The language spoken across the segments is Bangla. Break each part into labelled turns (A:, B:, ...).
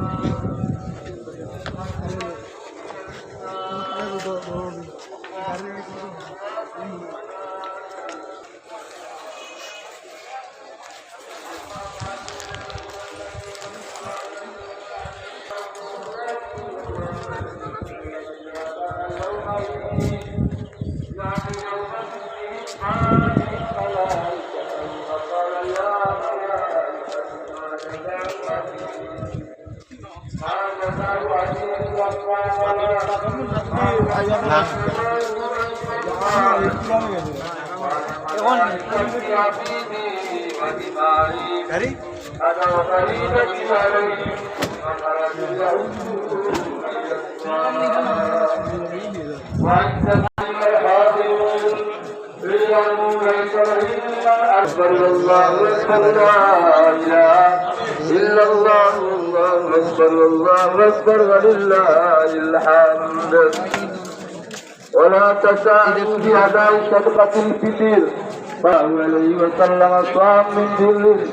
A: Thank you. গাড়ি
B: أكبر الله أكبر لا إله إلا الله الله أكبر الله أكبر ولله الحمد ولا تسألوا في أداء صدقة الفطر فهو عليه وسلم صام من ذل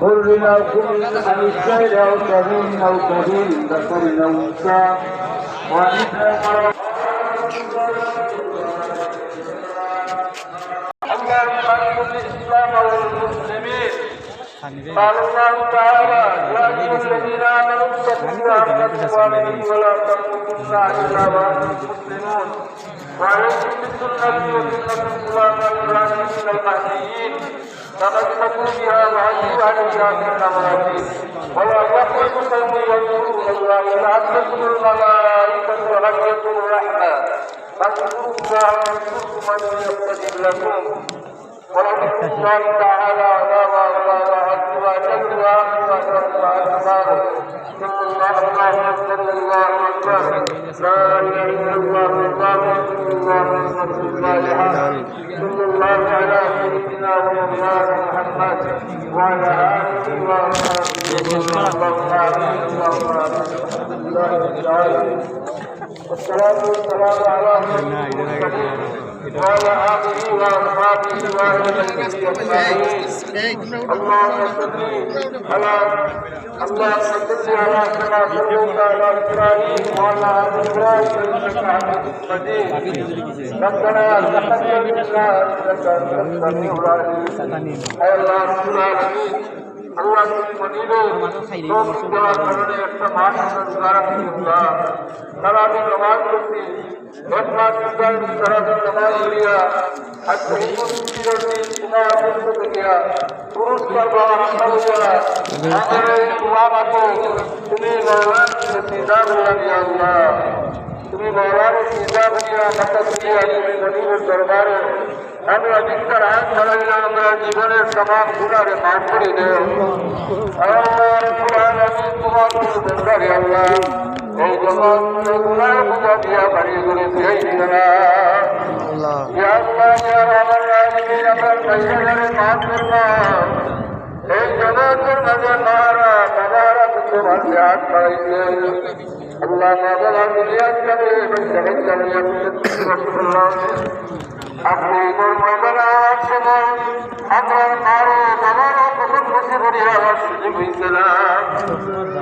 B: حر أو كل عن الشيء أو كبير أو كبير ذكر أو أنثى وإذا اللهم اغفر الاسلام والمسلمين قال الله تعالى يا ايها الذين امنوا اتقوا الله حق تقاته ولا تموتن الا وانتم مسلمون وعليكم بالسنه وسنه خلفاء الراشدين المهديين تمسكوا بها وعدوا عليها بالنواجذ ولا يخرج قوم يذكرون الله يلعنكم الملائكه وغشيتم الرحمه فاذكروا الله يذكركم من يستجب لكم ولكن الله تعالى على الله أكبر جل وعلا أكبر بسم الله الله أكبر الله أكبر ومولانا محمد وعلى آله وأصحابه اللهم آمين اللهم آمين الله رب العالمين والصلاة والسلام على سيدنا المرسلين وعلى آله وأصحابه وأهل بيته اللهم صل على على كما صليت على إبراهيم وعلى آل إبراهيم إنك حميد مجيد ربنا تقبل منا إنك الله رب তারা আমি জমাজ করছি একমাস তারা জমাজ করিয়া আর তোমার অসুস্থ দেখিয়া পুরস্কার পাওয়া তুমি তুমি ভগবান সীতা দরবারে আমি অধিকার হাত ধরাইলে আমরা জীবনের সমান গুণারে মাফ করে দেও আল্লাহ তোমার দরবারে আল্লাহ। এই জগৎ গুণার পূজা দিয়া বাড়িয়ে করে ফিরাই দিল না আল্লাহ রাহমান রাহিম আমার পয়সারে মাফ করলাম এই জগতের মাঝে মারা বাবারা তোমার হাত বাড়াইছে। আল্লাহ বাবা দুনিয়া যাবে জগৎ যাবে আপনি মরমার সময় আপনার মারে বাবারা প্রথম বসে পড়ি আমার সুযোগ হয়েছে না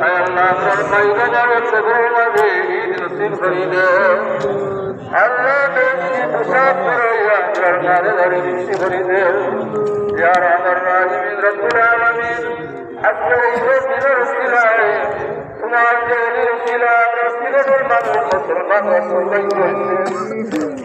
B: আল্লাহ আপনার বাইরে যাবে সেগুলো যাবে ঈদ নসিব করি আল্লাহ বেশি পোশাক করাইয়া আপনার মারে ধরে বেশি করি দে ইয়ার আমার রাহিমিন রব্বুল আলামিন আজকে এই দিনের উসিলায় তোমার যে উসিলা আমরা সিলেটের মানুষ মুসলমান মুসলমান হয়েছে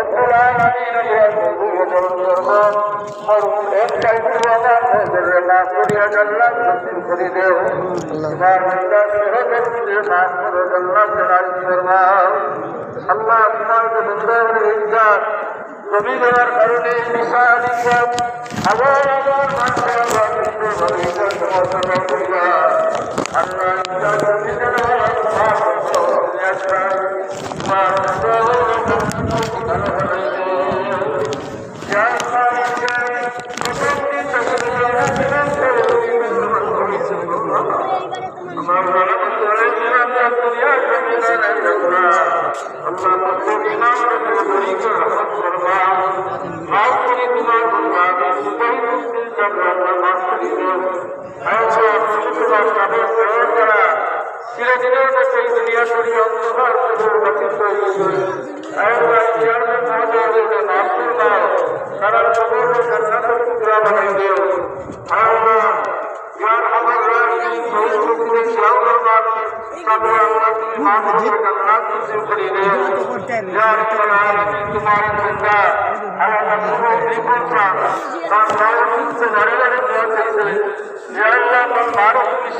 B: রব্বুল আলামিন আল্লাহ মঞ্জুর করুন মরহুম এক টাইপের বাবা নজরে মাফ করিয়া জান্নাত নসিব করে দেও তোমার বান্দা সহজে দিয়ে মাফ করো জান্নাত জানাই ফরমাও আল্লাহ দেওয়ার কারণে করিয়া হয়েছে শিশুকুমার তাদের গ্রহণ করা চিরদিনের মতো এই দুনিয়া শরীর অন্ধকার প্রভুর বাতিল তারা প্রভুর জান্নাতের টুকরা বানাই দেও আল্লাহ ইয়ার আমার রাজি সৌষ্ঠু করে ইসলাম দরবার তবে আল্লাহ তুমি মাফ করে জান্নাত নসিব করে দেও ইয়ার তোমার জিন্দা আল্লাহ পুরো বিপুল প্রাণ তার মায়ের নারী নারী দোয়া চেয়েছিলেন যে আল্লাহ তার মারও তুমি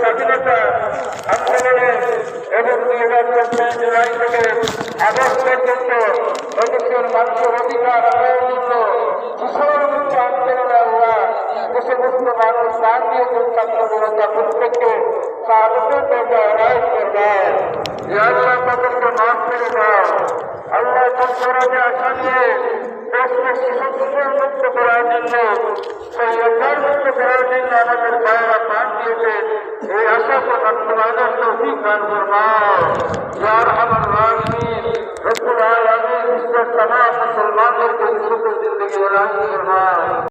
B: স্বাধীনতা ताकतों को बहराज करवाओ या अल्लाह मदद को माफ़ करवाओ अल्लाह जब के आसानी देश में शिशुकिशोर मुक्त करा देंगे सहयोगार मुक्त करा देंगे अगर करवाया पान दिए थे ये आशा को नकवाना तो ही कर फरमाओ यार हमर रामी रब्बुल आलमीन इसका तमाम मुसलमानों को ज़िंदगी बनाने फरमाओ